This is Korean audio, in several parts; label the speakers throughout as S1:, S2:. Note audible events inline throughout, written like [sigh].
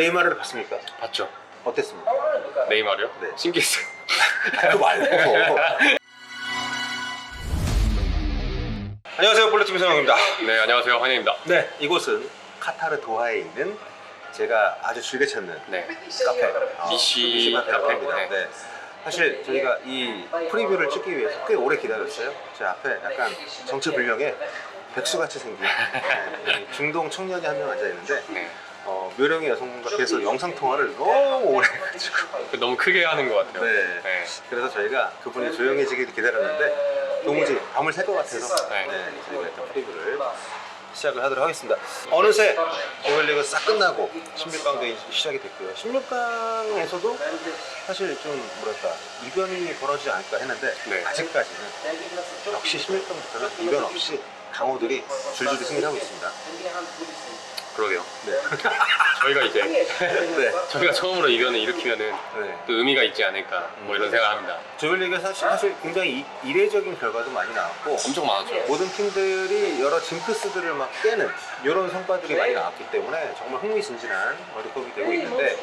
S1: 네이마르를 봤습니까?
S2: 봤죠?
S1: 어땠습니까?
S2: 네이마르요?
S1: 네.
S2: 신기했어요.
S1: 그 말고. [laughs] 안녕하세요, 볼레팀 성영입니다.
S2: 네, 안녕하세요. 환영입니다.
S1: 네, 이곳은 카타르 도하에 있는 제가 아주 즐겨 찾는
S2: 네.
S1: 카페. 어,
S2: 미시
S1: 미시 카페라고
S2: 카페. 네.
S1: 네. 사실 저희가 이 프리뷰를 찍기 위해서 꽤 오래 기다렸어요. 제 앞에 약간 정체불명의 백수같이 생긴 [laughs] 네, 이 중동 청년이 한 명 앉아 있는데
S2: 네.
S1: 어, 묘령의 여성분과 계속 영상 통화를 너무 오래 해가지고
S2: 그 너무 크게 하는 것 같아요.
S1: 네.
S2: 네.
S1: 그래서 저희가 그분이 조용해지길 기다렸는데 도무지 밤을 새것 같아서
S2: 네.
S1: 네, 저희가 일단 프리뷰를 시작을 하도록 하겠습니다. 어느새 조별리그 싹 끝나고 16강도 시작이 됐고요. 16강에서도 사실 좀 뭐랄까 이변이 벌어지지 않을까 했는데
S2: 네.
S1: 아직까지는 역시 16강부터는 이변 없이 강호들이 줄줄이 승리하고 있습니다.
S2: 그러게요.
S1: 네. [laughs]
S2: 저희가 이제
S1: 네.
S2: 저희가 처음으로 이변을 일으키면은
S1: 네.
S2: 또 의미가 있지 않을까 뭐 이런 생각합니다.
S1: 조별리그 사실, 사실 굉장히 이- 이례적인 결과도 많이 나왔고
S2: 엄청 많았죠.
S1: 모든 팀들이 여러 징크스들을 막 깨는 이런 성과들이 많이 나왔기 때문에 정말 흥미진진한 월드컵이 되고 있는데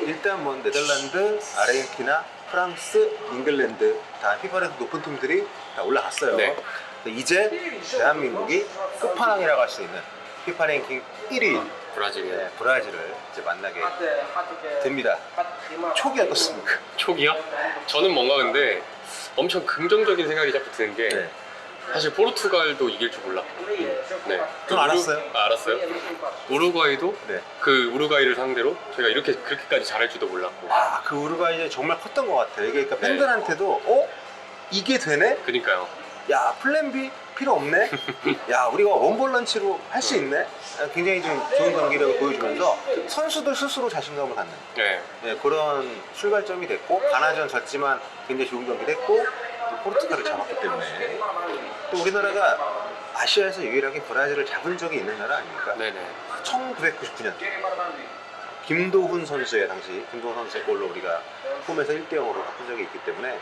S1: 일단 뭐 네덜란드, 아르헨티나, 프랑스, 잉글랜드 다 피파에서 높은 팀들이 다 올라갔어요.
S2: 네.
S1: 이제 대한민국이 끝판왕이라고 할 수 있는 피파 랭킹 1위
S2: 브라질이요.
S1: 네, 브라질을 이제 만나게 됩니다. 초기 어떻습니까?
S2: 초기요? 저는 뭔가 근데 엄청 긍정적인 생각이 자꾸 드는 게
S1: 네.
S2: 사실 포르투갈도 이길 줄 몰랐고 네.
S1: 좀 알았어요?
S2: 아, 알았어요? 우루과이도
S1: 네.
S2: 그 우루과이를 상대로 저희가 이렇게 그렇게까지 잘할 줄도 몰랐고
S1: 아, 그 우루과이 정말 컸던 것 같아요. 이게 그러니까
S2: 네.
S1: 팬들한테도 어? 이게 되네?
S2: 그니까요.
S1: 야 플랜 B 필요 없네. [laughs] 야 우리가 원볼 런치로 할 수 있네. 아, 굉장히 좀 좋은 경기력을 보여주면서 선수들 스스로 자신감을 갖는
S2: 네.
S1: 네, 그런 출발점이 됐고 가나전 졌지만 굉장히 좋은 경기를 했고 또 포르투갈을 잡았기 때문에 또 우리나라가 아시아에서 유일하게 브라질을 잡은 적이 있는 나라 아닙니까?
S2: 네네.
S1: 1999년 김도훈 선수의 당시 김도훈 선수의 골로 우리가 홈에서 1대 0으로 바꾼 적이 있기 때문에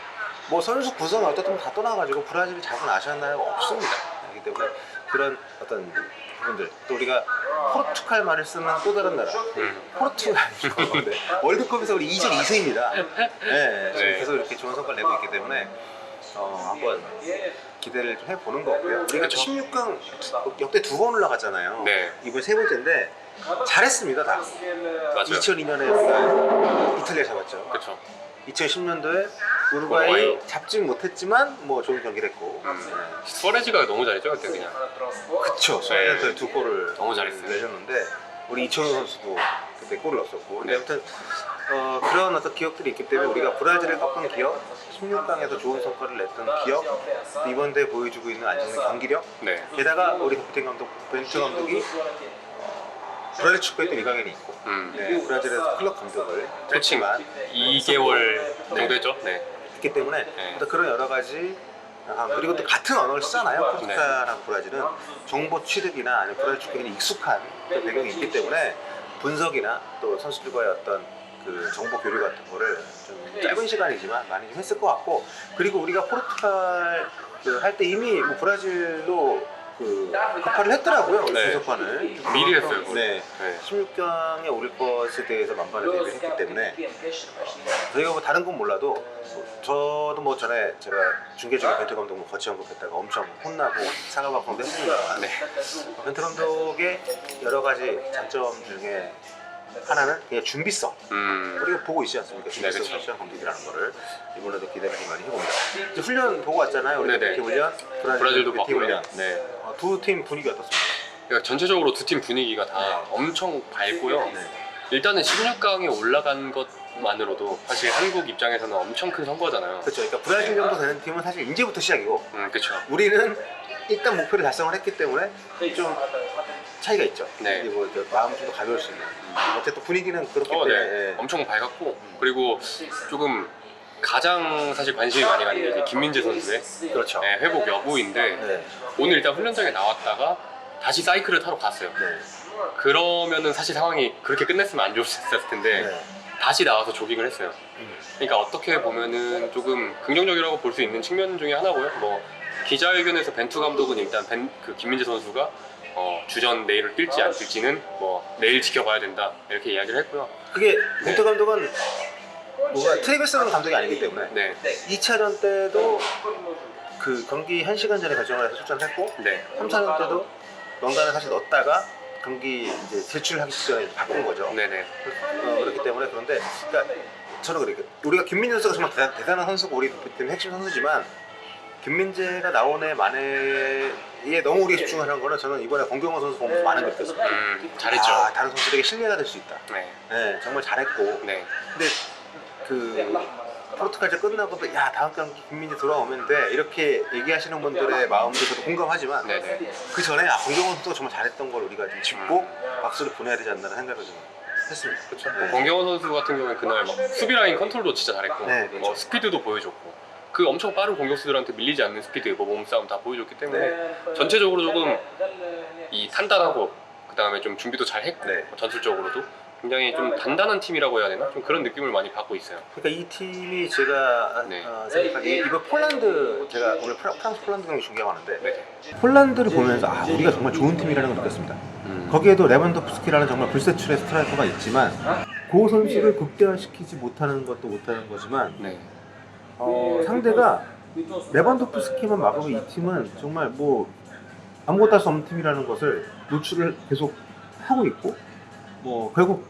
S1: 뭐 선수 구성이 어떻든 다 떠나가지고 브라질이 아시아 나라가 없습니다. 그렇기 때문에 그런 어떤 부분들 또 우리가 포르투갈 말을 쓰는 또 다른 나라
S2: 음.
S1: 포르투갈이죠. 네. 월드컵에서 우리 2전 2승입니다. 네, 지금
S2: 네.
S1: 계속 이렇게 좋은 성과를 내고 있기 때문에 어, 한번 기대를 좀 해보는 거고요. 우리가
S2: 그쵸.
S1: 16강 역대 두 번 올라갔잖아요.
S2: 네.
S1: 이번 세 번째인데 잘했습니다 다.
S2: 맞아요.
S1: 2002년에 우리가 이탈리아 잡았죠.
S2: 그쵸.
S1: 2010년도에 우루과이
S2: 우루과이.
S1: 잡진 못했지만 뭐 좋은 경기를 했고.
S2: 수아레지가 너무 잘했죠 그때 그냥.
S1: 네. 그쵸. 스웨덴한테 두 골을
S2: 너무 잘했어요.
S1: 내줬는데 우리 이천우 선수도 그때 골을 넣었었고. 근데
S2: 네.
S1: 아무튼 어, 그런 어떤 기억들이 있기 때문에 우리가 브라질을 꺾은 기억, 16강에서 좋은 성과를 냈던 기억, 또 이번 대회 보여주고 있는 안정된 경기력,
S2: 네.
S1: 게다가 우리 대표팀 감독 벤투 감독이 브라질 축구에 또 이강인이 있고
S2: 음.
S1: 네, 브라질에서 클럽 감독을
S2: 코칭
S1: 짧지만
S2: 2개월 정도 했죠. 네.
S1: 있기 때문에
S2: 네.
S1: 또 그런 여러 가지 아, 그리고 또 같은 언어를 쓰잖아요. 포르투갈하고 브라질은. 정보 취득이나 아니면 브라질 축구에 익숙한 그 배경이 있기 때문에 분석이나 또 선수들과의 어떤 그 정보 교류 같은 거를 좀 짧은 시간이지만 많이 좀 했을 것 같고 그리고 우리가 포르투갈 그 할 때 이미 뭐 브라질로 그 급파를 했더라고요
S2: 네.
S1: 분석판을
S2: 미리 했어요. 그걸.
S1: 네.
S2: 네.
S1: 16강에 오를 것에 대해서 만반을 대비를 했기 때문에 저희가 뭐 다른 건 몰라도 뭐 저도 뭐 전에 제가 중계 중에 벤투 감독 뭐 거치 연극했다가 엄청 혼나고 사과박통도 했습니다만
S2: 네.
S1: 벤투 감독의 여러 가지 장점 중에 하나는 그냥 준비성
S2: 음.
S1: 우리가 보고 있지 않습니까? 준비성
S2: 네, 그쵸.
S1: 감독이라는 거를 이번에도 기대를 많이 해봅니다 이제 훈련 보고 왔잖아요 우리
S2: 네네.
S1: 훈련 브라질
S2: 브라질도
S1: 팀
S2: 봤고요.
S1: 훈련
S2: 네.
S1: 두팀 분위기 어떻습니까?
S2: 그러니까 전체적으로 두 팀 분위기가 다 엄청 밝고요.
S1: 네.
S2: 일단은 16강에 올라간 것만으로도 사실 한국 입장에서는 엄청 큰 선거잖아요.
S1: 그렇죠 그러니까 브라질 정도 되는 팀은 사실 이제부터 시작이고
S2: 음, 그쵸.
S1: 우리는 일단 목표를 달성을 했기 때문에 좀 차이가 있죠.
S2: 네.
S1: 이게 뭐 마음 좀더 가벼울 수 있는. 어쨌든 분위기는 그렇기
S2: 어,
S1: 때문에.
S2: 네.
S1: 예.
S2: 엄청 밝았고 그리고 조금 가장 사실 관심이 많이 가는 게 이제 김민재 선수의
S1: 그렇죠.
S2: 네, 회복 여부인데
S1: 네.
S2: 오늘 일단 훈련장에 나왔다가 다시 사이클을 타러 갔어요.
S1: 네.
S2: 그러면은 사실 상황이 그렇게 끝냈으면 안 좋았을 텐데
S1: 네.
S2: 다시 나와서 조깅을 했어요.
S1: 음.
S2: 그러니까 어떻게 보면은 조금 긍정적이라고 볼 수 있는 측면 중에 하나고요. 뭐 기자회견에서 벤투 감독은 일단 벤, 그 김민재 선수가 어, 주전 내일을 뛸지 안 뛸지는 뭐 내일 지켜봐야 된다 이렇게 이야기를 했고요.
S1: 그게 문태 감독은 뭐가 트레이베스는 감독이 아니기 때문에
S2: 네,
S1: 2차전 때도 그 경기 1시간 전에 결정을 해서 출전을 했고
S2: 네,
S1: 3, 4전 때도 명단을 사실 넣었다가 경기 이제 제출하기 전에 바꾼 거죠.
S2: 네, 네,
S1: 어, 그렇기 때문에 그런데 그러니까 저는 그렇게 우리가 김민재 선수가 정말 대단, 대단한 선수고 우리 대표팀 핵심 선수지만 김민재가 나오네 만에에 너무 우리가 집중하는 거는 저는 이번에 권경호 선수 보면서 많은 걸 느꼈어요.
S2: 음, 잘했죠.
S1: 아, 다른 선수들에게 신뢰가 될 수 있다.
S2: 네,
S1: 네, 정말 잘했고
S2: 네,
S1: 근데 그 포르투갈전 끝나고도 야 다음 경기 김민재 돌아오면 돼 이렇게 얘기하시는 분들의 마음도 저도 공감하지만
S2: 네, 네.
S1: 그 전에 아 권경호 선수가 정말 잘했던 걸 우리가 좀 짚고 박수를 보내야 되지 않나 생각을 좀 했습니다. 그렇죠.
S2: 뭐 권경원 선수 같은 경우에 그날 막 수비 라인 컨트롤도 진짜 잘했고
S1: 네,
S2: 뭐 스피드도 보여줬고 그 엄청 빠른 공격수들한테 밀리지 않는 스피드, 뭐 몸싸움 다 보여줬기 때문에 전체적으로 조금 이 단단하고 그 다음에 좀 준비도 잘 했고
S1: 네.
S2: 뭐 전술적으로도 굉장히 좀 단단한 팀이라고 해야 되나 좀 그런 느낌을 많이 받고 있어요.
S1: 그러니까 이 팀이 제가
S2: 네.
S1: 어, 생각하기에 이번 폴란드 제가 오늘 프라- 프랑스 폴란드 경기 중계하고 하는데
S2: 네.
S1: 폴란드를 보면서 아 우리가 정말 좋은 팀이라는 걸 느꼈습니다.
S2: 음.
S1: 거기에도 레반도프스키라는 정말 불세출의 스트라이커가 있지만 그 선수를 극대화시키지 못하는 것도 못하는 거지만
S2: 네.
S1: 어, 상대가 레반도프스키만 막으면 이 팀은 정말 뭐 아무것도 할 수 없는 팀이라는 것을 노출을 계속 하고 있고 뭐 결국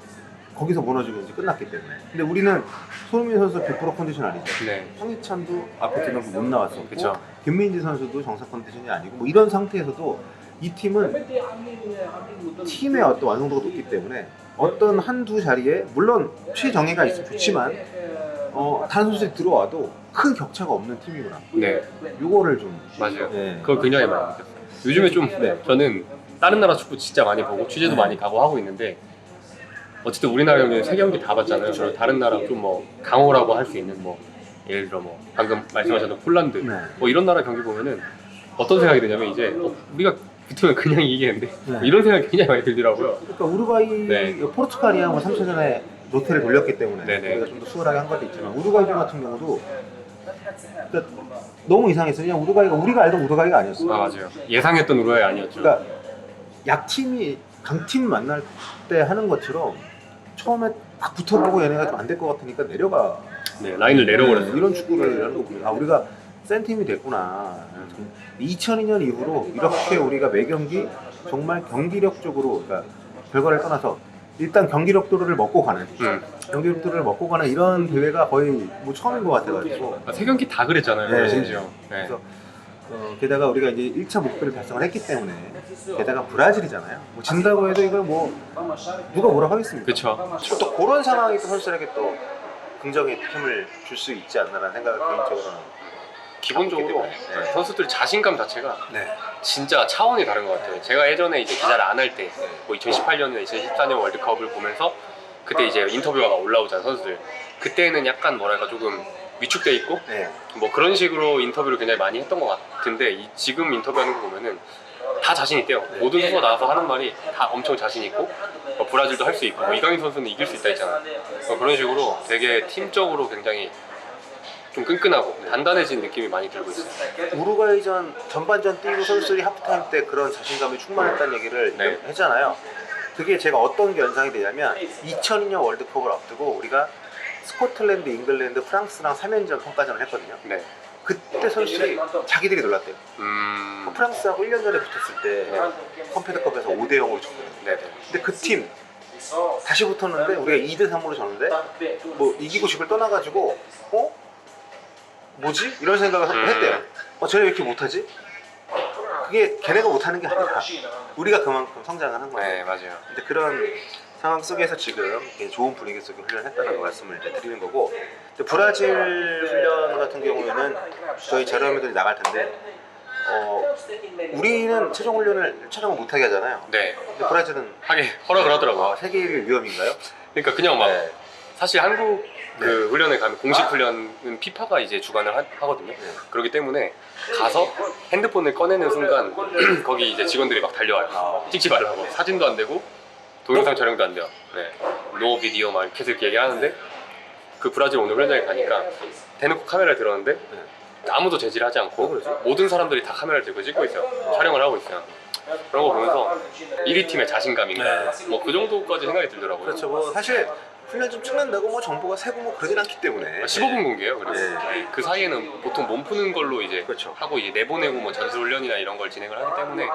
S1: 거기서 무너지고 이제 끝났기 때문에 근데 우리는 손흥민 선수 100% 컨디션 아니죠
S2: 네.
S1: 황희찬도 앞에 두명 못 나왔었고
S2: 그쵸.
S1: 김민지 선수도 정상 컨디션이 아니고 뭐 이런 상태에서도 이 팀은 팀의 어떤 완성도가 높기 때문에 어떤 한두 자리에 물론 최정예가 있으면 좋지만 어, 다른 선수들이 들어와도 큰 격차가 없는 팀이구나
S2: 네.
S1: 요거를 좀
S2: 맞아요.
S1: 네.
S2: 그걸 굉장히 많이 느꼈어요. 요즘에 좀
S1: 네.
S2: 저는 다른 나라 축구 진짜 많이 보고 취재도
S1: 네.
S2: 많이 가고 하고 있는데 어쨌든 우리나라 경기는 세 경기 다 봤잖아요. 그리고 다른 나라 좀 뭐 강호라고 할 수 있는 뭐 예를 들어 뭐 방금 말씀하셨던 폴란드
S1: 네.
S2: 뭐 이런 나라 경기 보면은 어떤 생각이 드냐면 이제 어, 우리가 붙으면 그냥 이기겠는데 뭐
S1: 네.
S2: 이런 생각이 굉장히 많이 들더라고요.
S1: 그러니까 우루과이
S2: 네.
S1: 포르투갈이야 뭐 3차 전에 롯데를 돌렸기 때문에
S2: 네네.
S1: 우리가 좀 더 수월하게 한 것도 있지만 우루과이 같은 경우도 그러니까 너무 이상했어요. 그냥 우루과이가 우리가 알던 우루과이가 아니었어.
S2: 아 맞아요. 예상했던 우루과이 아니었죠.
S1: 그러니까 약팀이 강팀 만날 때 하는 것처럼 처음에 딱 붙어보고 얘네가 좀 안 될 것 같으니까 내려가
S2: 네 라인을 내려버렸어요.
S1: 이런 축구를 하는 거군요. 아 우리가 센 팀이 됐구나. 2002년 이후로 이렇게 우리가 매 경기 정말 경기력적으로 그러니까 결과를 떠나서 일단 경기력도를 먹고 가는
S2: 음.
S1: 경기력도를 먹고 가는 이런 대회가 거의 뭐 처음인 것 같아가지고
S2: 아, 세 경기 다 그랬잖아요.
S1: 네.
S2: 심지어. 네.
S1: 그래서 어, 게다가 우리가 이제 1차 목표를 달성을 했기 때문에 게다가 브라질이잖아요. 뭐 진다고 해도 이걸 뭐 누가 뭐라고 하겠습니까?
S2: 그쵸.
S1: 또 그런 상황이 또 선수에게 또 긍정의 힘을 줄 수 있지 않나라는 생각을 개인적으로는
S2: 기본적으로
S1: 네.
S2: 네, 선수들 자신감 자체가
S1: 네.
S2: 진짜 차원이 다른 것 같아요. 제가 예전에 이제 기자를 안 할 때, 뭐 2018년이나 2014년 월드컵을 보면서 그때 이제 인터뷰가 막 올라오잖아요, 선수들. 그때는 약간 뭐랄까 조금 위축돼 있고
S1: 네.
S2: 뭐 그런 식으로 인터뷰를 굉장히 많이 했던 것 같은데 이, 지금 인터뷰하는 거 보면은 다 자신 있대요. 모든 선수가 나와서 하는 말이 다 엄청 자신 있고 뭐 브라질도 할 수 있고 뭐 이강인 선수는 이길 수 있다 했잖아. 뭐 그런 식으로 되게 팀적으로 굉장히 좀 끈끈하고 단단해진 느낌이 많이 들고 있어요.
S1: 우루과이전 전반전 뛰고 선수들이 하프타임 때 그런 자신감이 충만했다는 얘기를
S2: 네.
S1: 했잖아요. 그게 제가 어떤 연상이 되냐면 2002년 월드컵을 앞두고 우리가 스코틀랜드, 잉글랜드, 프랑스랑 3연전 평가전을 했거든요.
S2: 네.
S1: 그때 선수들이 자기들이 놀랐대요.
S2: 음.
S1: 프랑스하고 1년 전에 붙었을 때 컴퓨터컵에서 5대 0으로 졌거든요.
S2: 네네.
S1: 근데 그 팀 다시 붙었는데 우리가 2대 3으로 졌는데 뭐 이기고 집을 떠나가지고 어? 뭐지? 이런 생각을
S2: 음.
S1: 했대요. 어, 쟤네 왜 이렇게 못하지? 그게 걔네가 못하는 게 아니라 우리가 그만큼 성장을 한 거예요.
S2: 네 맞아요.
S1: 근데 그런 상황 속에서 지금 좋은 분위기 속에 훈련했다는 말씀을 이제 드리는 거고 근데 브라질 훈련 같은 경우에는 저희 자료화면들이 나갈 텐데 어, 우리는 최종 훈련을 촬영을 못하게 하잖아요.
S2: 네.
S1: 근데 브라질은
S2: 하게 허락을 하더라고요.
S1: 어, 세계 1위 위험인가요?
S2: 그러니까 그냥 막
S1: 네.
S2: 사실 한국 그
S1: 네.
S2: 훈련에 가면 공식 훈련은 피파가 이제 주관을 하, 하거든요.
S1: 네.
S2: 그렇기 때문에 가서 핸드폰을 꺼내는 순간 [clears throat] 거기 이제 직원들이 막 달려와요.
S1: 아.
S2: 찍지 말라고 사진도 안 되고 동영상 촬영도 안 돼요. 네, 노 비디오 막 계속 이렇게 얘기하는데 그 브라질 오늘 훈련장에 가니까 대놓고 카메라를 들었는데 아무도 제지를 하지
S1: 왜
S2: 않고
S1: 그러지?
S2: 모든 사람들이 다 카메라를 들고 찍고 있어요. 촬영을 하고 있어요. 그런 거 보면서 1위 팀의 자신감인가
S1: 네.
S2: 뭐그 정도까지 생각이 들더라고요.
S1: 그렇죠. 뭐 사실 훈련 좀 찍는다고 뭐 정보가 세고 뭐 그러진 않기 때문에
S2: 15분 공개예요. 그리고
S1: 네.
S2: 네, 그 사이에는 보통 몸 푸는 걸로 이제
S1: 그렇죠.
S2: 하고 이제 내보내고 뭐 전술 훈련이나 이런 걸 진행을 하기 때문에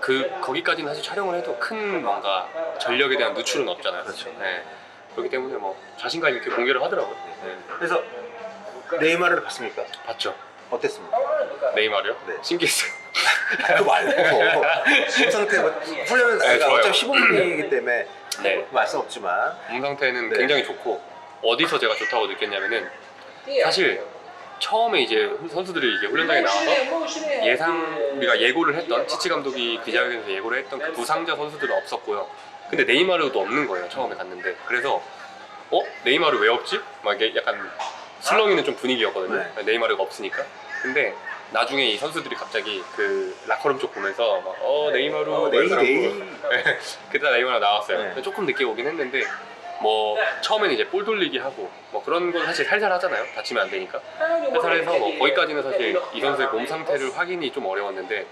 S2: 그 거기까지는 사실 촬영을 해도 큰 뭔가 전력에 대한 누출은 없잖아요.
S1: 그렇죠.
S2: 네. 그렇기 때문에 뭐 자신감 있게 공개를 하더라고요. 네.
S1: 그래서 네이마르를 봤습니까?
S2: 봤죠.
S1: 어땠습니까?
S2: 네이마르요?
S1: 네.
S2: 신기했어요. [laughs]
S1: 그 말고 [laughs] 몸 상태 뭐 훈련은
S2: 네, 좋아요.
S1: 어차피 15분이기 때문에
S2: 네.
S1: 말씀 없지만
S2: 몸 상태는
S1: 네.
S2: 굉장히 좋고 어디서 제가 좋다고 느꼈냐면은 사실 처음에 이제 선수들이 이제 훈련장에 나와서 예상 우리가 예고를 했던 치치 감독이 기자회견에서 예고를 했던 그 부상자 선수들은 없었고요. 근데 네이마르도 없는 거예요. 처음에 갔는데 그래서 어 네이마르 왜 없지? 막 이게 약간 슬렁이는 좀 분위기였거든요.
S1: 네.
S2: 네이마르가 없으니까. 근데 나중에 이 선수들이 갑자기 그 라커룸 쪽 보면서 막, 어 네이마르
S1: 어,
S2: 막
S1: 네이. 네이
S2: 그때 네이마르 나왔어요.
S1: 네.
S2: 조금 늦게 오긴 했는데 뭐 처음에는 이제 볼 돌리기 하고 뭐 그런 건 사실 살살 하잖아요. 다치면 안 되니까. 살살해서 뭐 거기까지는 사실 이 선수의 몸 상태를 확인이 좀 어려웠는데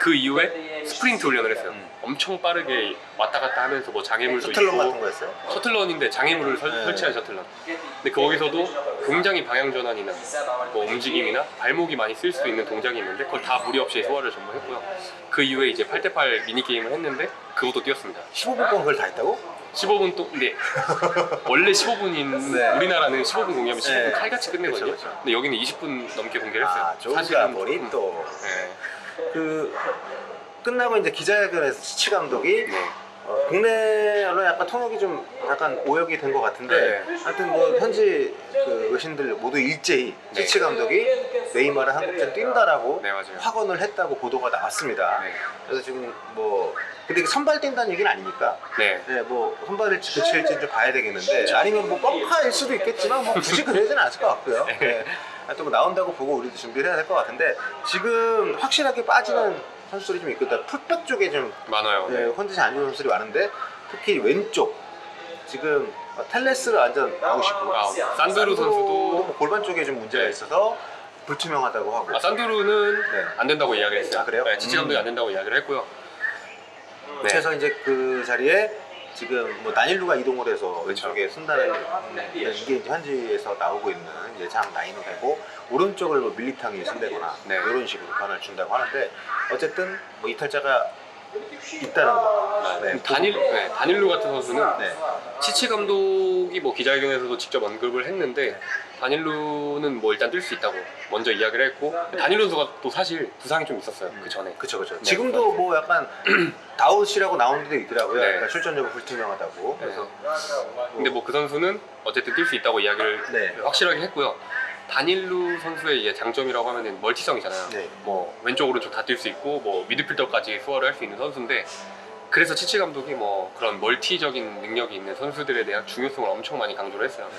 S2: 그 이후에 스프린트 훈련을 했어요.
S1: 음.
S2: 엄청 빠르게 왔다 갔다 하면서 뭐 장애물도
S1: 셔틀런
S2: 있고
S1: 같은 거였어요.
S2: 셔틀런인데 장애물을 설,
S1: 네.
S2: 설치한 셔틀런. 근데 거기서도 굉장히 방향 전환이나 뭐 움직임이나 발목이 많이 쓸 수 있는 동작이 있는데 그걸 다 무리 없이 소화를 전부 했고요. 그 이후에 이제 8대8 미니 게임을 했는데 그것도 뛰었습니다.
S1: 15분 동안 그걸 다 했다고?
S2: 15분 또 근데 원래 15분인 [laughs]
S1: 네.
S2: 우리나라는 15분 공개하면 15분
S1: 네.
S2: 칼같이 끝내거든요.
S1: 그쵸, 그쵸.
S2: 근데 여기는 20분 넘게 공개를 했어요.
S1: 아, 조가
S2: 사실은
S1: 머리
S2: 조금-
S1: 또.
S2: 네.
S1: 그 끝나고 이제 기자회견에서 치치 감독이
S2: 네.
S1: 어, 국내 언론 약간 통역이 좀 약간 오역이 된 것 같은데
S2: 네.
S1: 하여튼 뭐 현지 그 외신들 모두 일제히
S2: 네.
S1: 치치 감독이 네이마르 한국전 뛴다라고
S2: 네.
S1: 확언을 했다고 보도가 나왔습니다.
S2: 네.
S1: 그래서 지금 뭐 근데 이게 선발 뛴다는 얘기는 아니니까
S2: 네.
S1: 네, 뭐 선발을 그칠지 좀 봐야 되겠는데 아니면 뭐 뻥카일 수도 있겠지만 뭐 굳이 그러지는 않을 것 같고요. [laughs] 네. 하여튼 뭐 나온다고 보고 우리도 준비를 해야 될 것 같은데 지금 확실하게 빠지는 선수들이 좀 있거든. 풀백 쪽에 좀
S2: 많아요.
S1: 네,
S2: 네.
S1: 컨디션 안 좋은 선수들이 많은데 특히 왼쪽 지금 어, 텔레스를 완전 보시고
S2: 아, 산드루 선수도
S1: 뭐 골반 쪽에 좀 문제가
S2: 네.
S1: 있어서 불투명하다고 하고
S2: 아, 산드루는
S1: 네.
S2: 안 된다고 이야기를 했어요.
S1: 아, 그래요?
S2: 네, 지치 감독이
S1: 음.
S2: 안 된다고 이야기를 했고요. 네.
S1: 그래서 이제 그 자리에 지금 뭐 난일루가 이동을 해서
S2: 그렇죠.
S1: 왼쪽에 쓴다는 이게 이제 현지에서 나오고 있는 예상 라인이 되고 오른쪽을 뭐 밀리탕이 쓴다거나
S2: 네.
S1: 이런 식으로 변화를 준다고 하는데 어쨌든 뭐 이탈자가 있다는 거.
S2: 아,
S1: 네.
S2: 다닐 네, 다닐루 같은 선수는
S1: 네.
S2: 치치 감독이 뭐 기자회견에서도 직접 언급을 했는데 다닐루는 뭐 일단 뛸 수 있다고 먼저 이야기를 했고 다닐루 선수가 또 사실 부상이 좀 있었어요 그 전에
S1: 그쵸 그쵸.
S2: 네,
S1: 지금도 뭐 약간 [clears throat] 다웃이라고 나오는 데도 있더라고요.
S2: 네.
S1: 약간 출전 여부 불투명하다고. 그래서
S2: 근데 뭐 그 선수는 어쨌든 뛸 수 있다고 이야기를
S1: 네.
S2: 확실하게 했고요 다닐루 선수의 이제 장점이라고 하면은 멀티성이잖아요
S1: 네.
S2: 뭐 왼쪽 오른쪽 다 뛸 수 있고 뭐 미드필더까지 소화를 할 수 있는 선수인데 그래서 치치 감독이 뭐 그런 멀티적인 능력이 있는 선수들에 대한 중요성을 엄청 많이 강조를 했어요.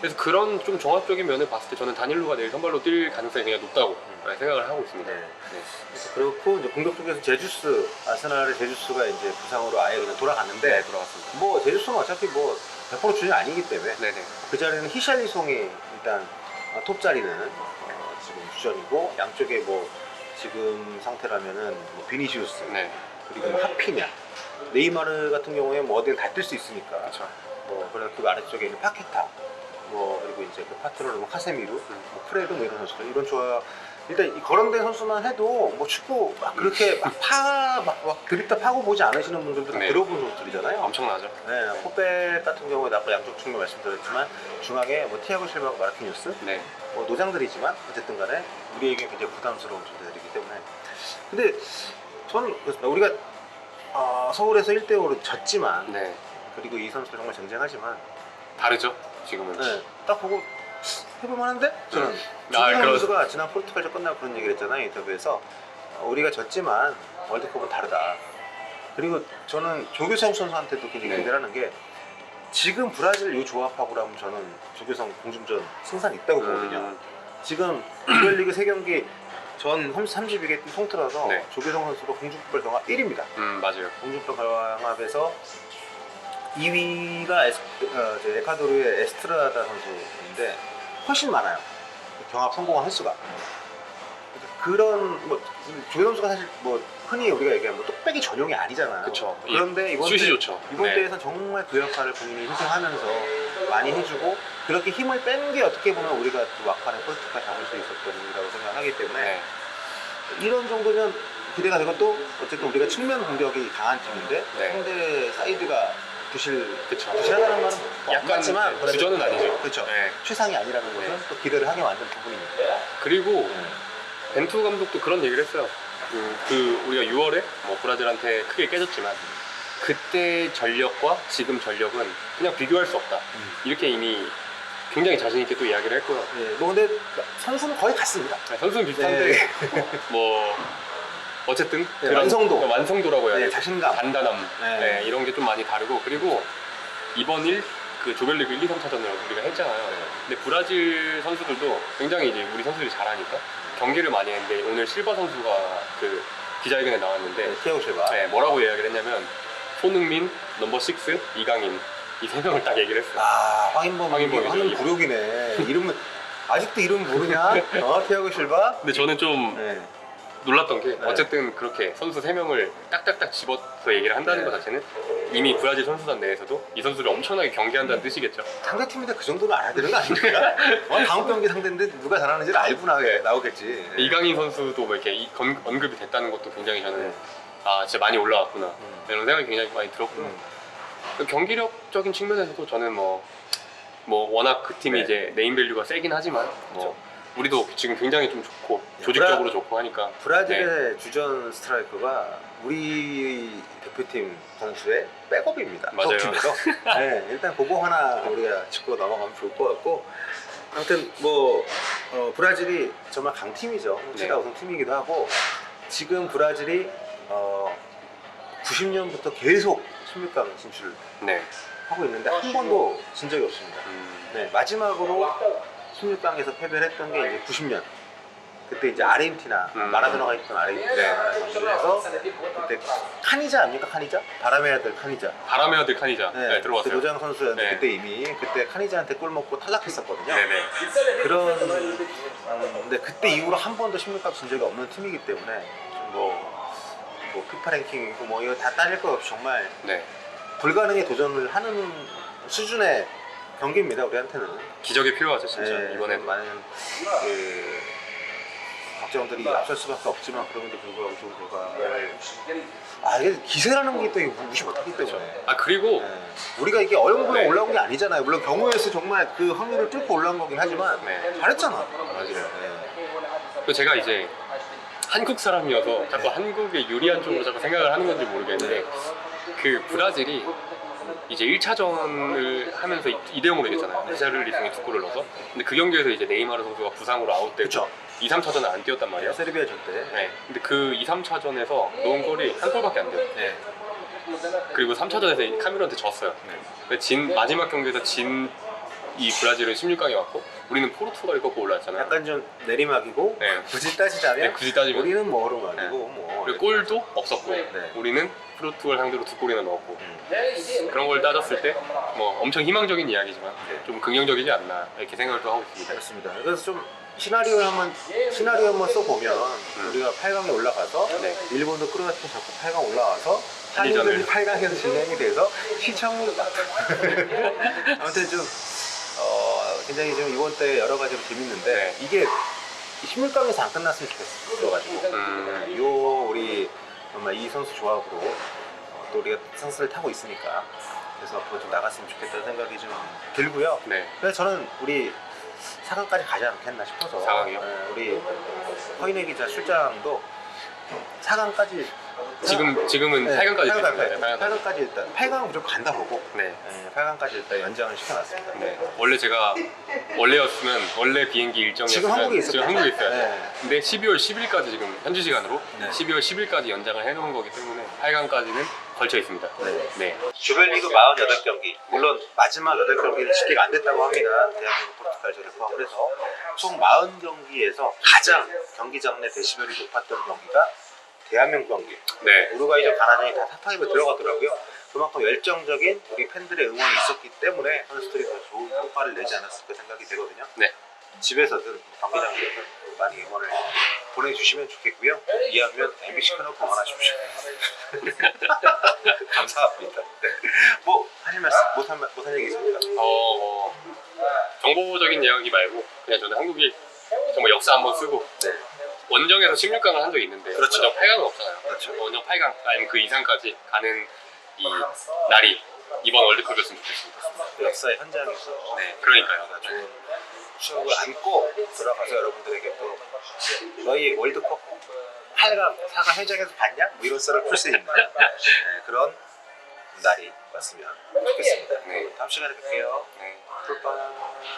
S2: 그래서 그런 좀 종합적인 면을 봤을 때 저는 다닐루가 내일 선발로 뛸 가능성이 굉장히 높다고 생각을 하고 있습니다.
S1: 네.
S2: 네.
S1: 그래서 그렇고 이제 공격 쪽에서 제주스 아스날의 제주스가 이제 부상으로 아예 그냥 돌아갔는데
S2: 네, 돌아왔습니다.
S1: 뭐 제주스는 어차피 뭐 100% 주전이 아니기 때문에
S2: 네네.
S1: 그 자리는 히샬리송이 일단 어, 톱 자리는 어, 지금 주전이고 양쪽에 뭐 지금 상태라면은 뭐 비니시우스
S2: 네.
S1: 그리고 뭐 하피냐 네이마르 같은 경우에 뭐 어디든 다뛸수 있으니까
S2: 그렇죠.
S1: 뭐 그리고 그 아래쪽에 있는 파케타 뭐 그리고 이제 그 파트너로 뭐 카세미루 뭐 프레드 뭐 이런 선수들 이런 조합 일단 이 거론된 선수만 해도 뭐 축구 막 그렇게 막파막 막 드립다 파고 보지 않으시는 분들도 다
S2: 네.
S1: 들어본 선수들이잖아요.
S2: 엄청나죠.
S1: 네, 포백 같은 경우에 아까 양쪽 측면 말씀드렸지만 중앙에 뭐 티아고 실바고 마르키뉴스
S2: 네.
S1: 뭐 노장들이지만 어쨌든 간에 우리에게 굉장히 부담스러운 존재들이기 때문에 근데 저는. 우리가 아, 서울에서 1대 5로 졌지만
S2: 네.
S1: 그리고 이 선수들 정말 쟁쟁하지만
S2: 다르죠. 지금은.
S1: 네, 딱 보고 해볼만한데? 저는
S2: 아,
S1: 조규성
S2: 그런-
S1: 선수가 지난 포르투갈전 끝나고 그런 얘기를 했잖아요 인터뷰에서 어, 우리가 졌지만 월드컵은 다르다 그리고 저는 조규성 선수한테도 굉장히
S2: 네.
S1: 기대를 하는 게 지금 브라질 이 조합하고라면 저는 조규성 공중전 승산 있다고 보거든요
S2: 음,
S1: 지금 이별리그 3경기 전 32개 팀 통틀어서
S2: 네.
S1: 조규성 선수가 공중별 경합 1위입니다
S2: 음, 맞아요.
S1: 공중별 경합에서 2위가 에스, 어, 저 에콰도르의 에스트라다 선수인데 훨씬 많아요. 경합 성공한 횟수가. 그런 뭐 조현 선수가 사실 뭐 흔히 우리가 얘기하는 뭐 뚝배기 전용이 아니잖아요.
S2: 그쵸. 이
S1: 그런데 이번
S2: 슛이
S1: 대-
S2: 좋죠.
S1: 이번
S2: 네.
S1: 대회에서 정말 그 역할을 본인이 희생하면서 많이 해주고 그렇게 힘을 뺀 게 어떻게 보면 우리가 또 막판에 폴트가 잡을 수 있었던 일이라고 생각하기 때문에
S2: 네.
S1: 이런 정도면 기대가 되고 또 어쨌든 우리가 측면 공격이 강한 팀인데
S2: 네.
S1: 상대 사이드가 부실
S2: 그쵸.
S1: 부실하다는 말은 뭐
S2: 약간
S1: 맞지만 그래도
S2: 주전은 아니죠.
S1: 그렇죠.
S2: 네.
S1: 최상이 아니라는 것은
S2: 네.
S1: 또 기대를 하게 만든 부분입니다.
S2: 그리고 벤투 감독도 그런 얘기를 했어요. 그, 그 우리가 6월에 뭐 브라질한테 크게 깨졌지만 그때 전력과 지금 전력은 그냥 비교할 수 없다. 이렇게 이미 굉장히 자신 있게 또 이야기를 했고요.
S1: 네, 뭐 근데 선수는 거의 같습니다.
S2: 네, 선수는 비슷한데 [laughs] 뭐 어쨌든
S1: 네, 완성도.
S2: 완성도라고 해야
S1: 네,
S2: 돼.
S1: 자신감.
S2: 단단함
S1: 네.
S2: 네, 이런 게 좀 많이 다르고 그리고 이번 일그 조별리그 1, 2, 3차전을 우리가 했잖아요. 근데 브라질 선수들도 굉장히 이제 우리 선수들이 잘하니까 경기를 많이 했는데 오늘 실바 선수가 그 기자회견에 나왔는데
S1: 네, 티아고 실바.
S2: 네, 뭐라고 이야기를 했냐면 손흥민, 넘버 6, 이강인 이세 명을 딱 얘기를 했어요.
S1: 아, 황인범
S2: 황인범이죠.
S1: 황인 부록이네. 이름은 아직도 이름 모르냐? 어, 티아고 실바?
S2: 근데 저는 좀
S1: 네.
S2: 놀랐던 게
S1: 네.
S2: 어쨌든 그렇게 선수 세 명을 딱딱딱 집어서 얘기를 한다는
S1: 네.
S2: 것 자체는 이미 브라질 선수단 내에서도 이 선수를 엄청나게 경계한다는 뜻이겠죠.
S1: 상대 팀인데 그 정도는 알아야 되는 거 아닙니까? 어, 다음 경기 상대인데 누가 잘하는지를 알고 나, 나오겠지. 네.
S2: 이강인 선수도 뭐 이렇게 이- 건- 언급이 됐다는 것도 굉장히 저는
S1: 네.
S2: 아 진짜 많이 올라왔구나
S1: 음.
S2: 이런 생각이 굉장히 많이 들었고
S1: 음.
S2: 그 경기력적인 측면에서도 저는 뭐, 뭐 워낙 그 팀이
S1: 네.
S2: 이제 네임밸류가 세긴 하지만 뭐 우리도 지금 굉장히 좀 좋고
S1: 네,
S2: 조직적으로 좋고 하니까
S1: 브라질의 주전 스트라이커가 우리 대표팀 선수의 백업입니다.
S2: 맞아요.
S1: 팀에서. [laughs] 네, 일단 그거 하나 우리가 짚고 넘어가면 좋을 것 같고 아무튼 뭐 어, 브라질이 정말 강팀이죠. 최다
S2: 네.
S1: 우승 팀이기도 하고 지금 브라질이 어, 90년부터 계속 16강 진출을
S2: 네.
S1: 하고 있는데 한 번도 진 적이 없습니다.
S2: 음,
S1: 네, 마지막으로 16강에서 패배를 했던 게 이제 90년. 그때 이제 아르헨티나,
S2: 음.
S1: 마라도나가 있던 아르헨티나 경기에서 그때 카니자 아닙니까? 카니자? 바람의 아들 카니자.
S2: 바람의 아들 카니자 네,
S1: 그
S2: 들어봤어요.
S1: 노장 선수였는데
S2: 네.
S1: 그때 이미 그때 카니자한테 골 먹고 탈락했었거든요.
S2: 네네.
S1: 그런 음, 근데 그때 이후로 한 번도 16강 진 적이 없는 팀이기 때문에 좀뭐 뭐 피파 랭킹이고 뭐 이거 다 따질 것 없이 정말
S2: 네.
S1: 불가능에 도전을 하는 수준의 경기입니다 우리한테는.
S2: 기적이 필요하죠 진짜
S1: 네,
S2: 이번엔.
S1: 많은 그 걱정들이 앞설 수밖에 없지만 그럼에도 불구하고 좋은 결과를 아 이게 기세라는 게 또 무시 못하기 때문에
S2: 아 그리고
S1: 네. 우리가 이게 어영부영
S2: 네.
S1: 올라온 게 아니잖아요 물론 경우에서 정말 그 확률을 뚫고 올라온 거긴 하지만
S2: 네.
S1: 잘했잖아
S2: 맞아요.
S1: 네.
S2: 또 제가 이제 한국 사람이어서 자꾸 한국에 유리한 쪽으로 자꾸 생각을 하는 건지 모르겠는데 그 브라질이 이제 1차전을 하면서 2대 0으로 이겼잖아요. 리샤를 리송이 두 골을 넣어서. 근데 그 경기에서 이제 네이마르 선수가 부상으로 아웃되고
S1: 그쵸
S2: 2, 3차전을 안 뛰었단 말이에요.
S1: 세르비아 전 때
S2: 네. 근데 그 2, 3차전에서 넣은 골이 한 골밖에 안 돼요.
S1: 네.
S2: 그리고 3차전에서 카메론한테 졌어요. 근데 진 마지막 경기에서 진 이 브라질은 16강에 왔고 우리는 포르투갈을 꺾고 올라왔잖아요.
S1: 약간 좀 내리막이고
S2: 네. [laughs]
S1: 굳이 따지자면
S2: 네, 굳이 따지면
S1: 우리는 뭐 오르막이고 뭐
S2: 그리고 골도 없었고
S1: 네.
S2: 우리는 포르투갈 상대로 두 골이나 넣었고
S1: 음.
S2: 그런 걸 따졌을 때 뭐 엄청 희망적인 이야기지만
S1: 네.
S2: 좀 긍정적이지 않나 이렇게 생각을 또 하고 있습니다.
S1: 그렇습니다. 그래서 좀 시나리오를 한번 시나리오 한번 써 보면 우리가 8강에 올라가서
S2: 네.
S1: 일본도 크로아티아 잡고 8강 올라와서. 한일전이 8강에서 진행이 돼서 시청 [laughs] 아무튼 좀 어, 굉장히 좀 이번 때 여러 가지로 재밌는데
S2: 네.
S1: 이게 16강에서 안 끝났으면 좋겠어가지고
S2: 음,
S1: 요 우리 정말 이 선수 조합으로 어, 또 우리가 선수를 타고 있으니까 그래서 앞으로 좀 나갔으면 좋겠다는 생각이 좀 들고요.
S2: 네.
S1: 그래서 저는 우리 4강까지 가지 않겠나 싶어서
S2: 4강이요?
S1: 우리 허인혜 기자 실장도 4강까지
S2: 지금 지금은 8강까지
S1: 8강,
S2: 됐습니다. 8강.
S1: 8강까지 일단 8강 무조건 간다 보고
S2: 네.
S1: 8강까지 일단 연장을 시켜놨습니다.
S2: 네. 원래 제가 원래였으면 원래 비행기 일정이었으면
S1: 지금 한국에 있었겠죠?
S2: 지금 한국에 있어야 돼요.
S1: 네.
S2: 근데 12월 10일까지 지금 현지 시간으로
S1: 네.
S2: 12월 10일까지 연장을 해놓은 거기 때문에 8강까지는 걸쳐 있습니다.
S1: 네.
S2: 네.
S1: 조별리그 48경기 물론 마지막 8경기는 집계가 안 됐다고 합니다 대한민국 포르투갈전을 포함을 해서 총 40경기에서 가장 경기 장 내 데시벨이 높았던 경기가 대한민국 경기
S2: 네.
S1: 우루과이전 가나전이 다 탑5에 들어가더라고요 그만큼 열정적인 우리 팬들의 응원이 있었기 때문에 선수들이 더 좋은 효과를 내지 않았을까 생각이 되거든요
S2: 네.
S1: 집에서든 경기장에서든 많이 응원을 보내주시면 좋겠고요 이해하면 MBC 채널 그만하십시오. 감사합니다. 뭐 하실 말씀 못한 말- 못한 얘기 있습니까?
S2: 어, 뭐 정보적인 이야기 말고 그냥 저는 한국이 정말 역사 한번 쓰고
S1: 네.
S2: 원정에서 16강을 한 적이 있는데
S1: 그렇죠.
S2: 원정 8강은 없잖아요.
S1: 그렇죠.
S2: 원정 8강 아니면 그 이상까지 가는 이 날이 이번 월드컵이었으면 좋겠습니다.
S1: 역사의 현장에서
S2: 네, 그러니까요.
S1: 좋은 추억을 안고 돌아가서 여러분들에게 또 너희 월드컵 8강, 4강 현장에서 봤냐? 뭐 이런 썰을 풀 수 있는 네, 그런 날이 왔으면 좋겠습니다.
S2: 네.
S1: 다음 시간에 뵐게요.
S2: 네.
S1: 꿀빵.